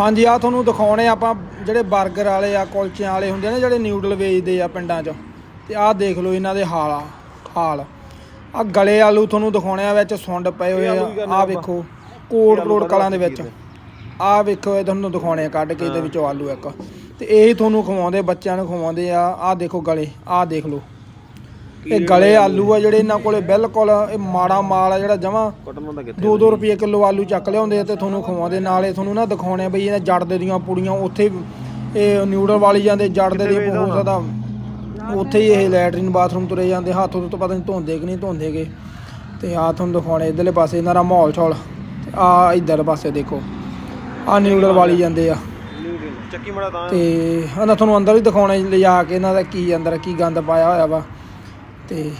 ਹਾਂਜੀ ਆ ਤੁਹਾਨੂੰ ਦਿਖਾਉਣੇ ਆਪਾਂ ਜਿਹੜੇ 버ਗਰ ਵਾਲੇ ਆ ਕੁਲਚਿਆਂ ਵਾਲੇ ਹੁੰਦੇ ਨੇ ਜਿਹੜੇ ਨਿਊਡਲ ਵੇਚਦੇ ਆ ਪਿੰਡਾਂ 'ਚ। ਤੇ ਆਹ ਦੇਖ ਲਓ ਇਹਨਾਂ ਦੇ ਹਾਲ ਆ ਹਾਲ। ਆ ਗਲੇ ਆਲੂ ਤੁਹਾਨੂੰ ਦਿਖਾਉਣੇ ਆ ਵਿੱਚ ਸੁੰਡ ਪਏ ਹੋਏ ਆ। ਆਹ ਵੇਖੋ ਕੋਟ ਕਰੋੜ ਕਲਾਂ ਦੇ ਵਿੱਚ। ਆਹ ਵੇਖੋ ਇਹ ਤੁਹਾਨੂੰ ਦਿਖਾਉਣੇ ਆ ਕੱਢ ਕੇ ਇਹਦੇ ਵਿੱਚੋਂ ਆਲੂ ਇੱਕ। ਤੇ ਇਹ ਤੁਹਾਨੂੰ ਖਵਾਉਂਦੇ ਬੱਚਿਆਂ ਨੂੰ ਖਵਾਉਂਦੇ ਆ। ਆਹ ਦੇਖੋ ਗਲੇ ਆਹ ਦੇਖ ਲਓ। ਇਹ ਗਲੇ ਆਲੂ ਆ ਜਿਹੜੇ ਇਹਨਾਂ ਕੋਲੇ ਬਿਲਕੁਲ ਇਹ ਮਾੜਾ ਮਾਲ ਆ ਜਿਹੜਾ ਜਮਾਂ ਕਟਨ ਦਾ ਕਿੱਥੇ 2-2 ਰੁਪਏ ਕਿਲੋ ਆਲੂ ਚੱਕ ਲਿਆਉਂਦੇ ਆ ਤੇ ਤੁਹਾਨੂੰ ਖਵਾਉਂਦੇ ਨਾਲੇ ਤੁਹਾਨੂੰ ਨਾ ਦਿਖਾਉਣੇ ਬਈ ਇਹਨਾਂ ਜੜ ਦੇ ਦੀਆਂ ਪੁੜੀਆਂ ਉੱਥੇ ਇਹ ਨਿਊਡਲ ਵਾਲੀ ਜਾਂਦੇ ਜੜ ਦੇ ਦੀ ਬਹੁਤ ਜ਼ਿਆਦਾ ਉੱਥੇ ਹੀ ਇਹ ਲੈਟਰਿਨ ਬਾਥਰੂਮ ਤੁਰੇ ਜਾਂਦੇ ਹੱਥ ਤੋਂ ਤਾਂ ਪਤਾ ਨਹੀਂ ਧੋਂਦੇ ਕਿ ਨਹੀਂ ਧੋਂਦੇਗੇ ਤੇ ਆ ਤੁਹਾਨੂੰ ਦਿਖਾਉਣੇ ਇਧਰਲੇ ਪਾਸੇ ਇਹਨਾਂ ਦਾ ਮਾਹੌਲ ਛੋਲ। ਆ ਇਧਰ ਪਾਸੇ ਦੇਖੋ ਆ ਨਿਊਡਲ ਵਾਲੀ ਜਾਂਦੇ ਆ। ਚੱਕੀ ਮੜਾ ਤਾਂ। ਤੇ ਇਹਨਾਂ ਤੁਹਾਨੂੰ ਅੰਦਰ ਵੀ ਦਿਖਾਉਣਾ ਲਿਜਾ ਕੇ ਇਹਨਾਂ ਦਾ ਕੀ ਅੰਦਰ ਕੀ ਗੰਦ ਪਾਇਆ ਹੋਇਆ ਵਾ। ਤੇ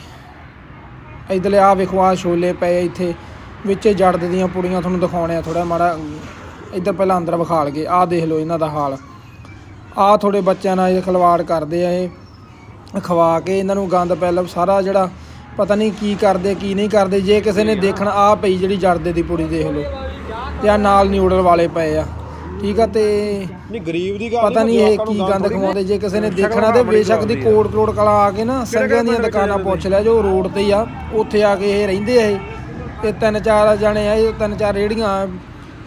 ਇਧਰਲੇ ਆ ਵੇਖੋ ਆ ਛੋਲੇ ਪਏ ਇੱਥੇ। ਵਿੱਚ ਜੜਦ ਦੀਆਂ ਪੁੜੀਆਂ ਤੁਹਾਨੂੰ ਦਿਖਾਉਣੇ ਆ ਥੋੜਾ ਮਾੜਾ। ਇੱਧਰ ਪਹਿਲਾਂ ਅੰਦਰ ਵਿਖਾ ਲਗੇ ਆ ਦੇਖ ਲਓ ਇਹਨਾਂ ਦਾ ਹਾਲ। ਆ ਥੋੜੇ ਬੱਚਿਆਂ ਨਾਲ ਇਹ ਖਿਲਵਾੜ ਕਰਦੇ ਆ ਇਹ। ਖਵਾ ਕੇ ਇਹਨਾਂ ਨੂੰ ਗੰਦ ਪਹਿਲਾਂ ਸਾਰਾ ਜਿਹੜਾ ਪਤਾ ਨਹੀਂ ਕੀ ਕਰਦੇ, ਕੀ ਨਹੀਂ ਕਰਦੇ। ਜੇ ਕਿਸੇ ਨੇ ਦੇਖਣ ਆ ਪਈ ਜਿਹੜੀ ਜੜਦੇ ਦੀ ਪੁੜੀ ਦੇਖ ਲਓ। ਤੇ ਆ ਨਾਲ ਨਿਊਡਲ ਵਾਲੇ ਪਏ ਆ। ਠੀਕ ਆ ਤੇ ਨਹੀਂ ਗਰੀਬ ਦੀ ਗੱਲ ਪਤਾ ਨਹੀਂ ਇਹ ਕੀ ਗੰਦ ਖਵਾਉਂਦੇ। ਜੇ ਕਿਸੇ ਨੇ ਦੇਖਣਾ ਤੇ ਬੇਸ਼ੱਕ ਦੀ ਕੋਟ ਕਰੋੜ ਕਲਾ ਆ ਕੇ ਨਾ ਸੰਗਾਂ ਦੀਆਂ ਦੁਕਾਨਾਂ ਪੁੱਛ ਲਿਆ ਜੋ ਰੋਡ ਤੇ ਆ ਉੱਥੇ ਆ ਕੇ ਇਹ ਰਹਿੰਦੇ ਆ ਇਹ। ਤਿੰਨ ਚਾਰ ਜਾਣੇ ਆ ਇਹ ਤਿੰਨ ਚਾਰ ਰੇੜੀਆਂ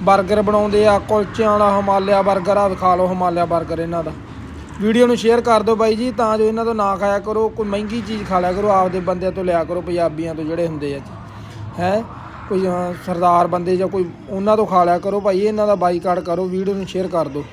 ਬਰਗਰ ਬਣਾਉਂਦੇ ਆ ਕੁਲਚਿਆਂ ਵਾਲਾ ਹਿਮਾਲਿਆ ਬਰਗਰ ਆ ਵਿਖਾ ਲਓ ਹਿਮਾਲਿਆ ਬਰਗਰ ਇਹਨਾਂ ਦਾ। ਵੀਡੀਓ ਨੂੰ ਸ਼ੇਅਰ ਕਰ ਦਿਓ ਬਾਈ ਜੀ ਤਾਂ ਜੋ ਇਹਨਾਂ ਤੋਂ ਨਾ ਖਾਇਆ ਕਰੋ ਕੋਈ ਮਹਿੰਗੀ ਚੀਜ਼ ਖਾ ਲਿਆ ਕਰੋ ਆਪਦੇ ਬੰਦਿਆਂ ਤੋਂ ਲਿਆ ਕਰੋ ਪੰਜਾਬੀਆਂ ਤੋਂ ਜਿਹੜੇ ਹੁੰਦੇ ਆ। ਹੈ? ਕੋਈ ਅਹ, ਸਰਦਾਰ ਬੰਦੇ ਜਾਂ ਕੋਈ ਉਹਨਾਂ ਤੋਂ ਖਾ ਲਿਆ ਕਰੋ ਭਾਈ ਇਹਨਾਂ ਦਾ ਬਾਈਕਾਟ ਕਰੋ ਵੀਡੀਓ ਨੂੰ ਸ਼ੇਅਰ ਕਰ ਦਿਓ।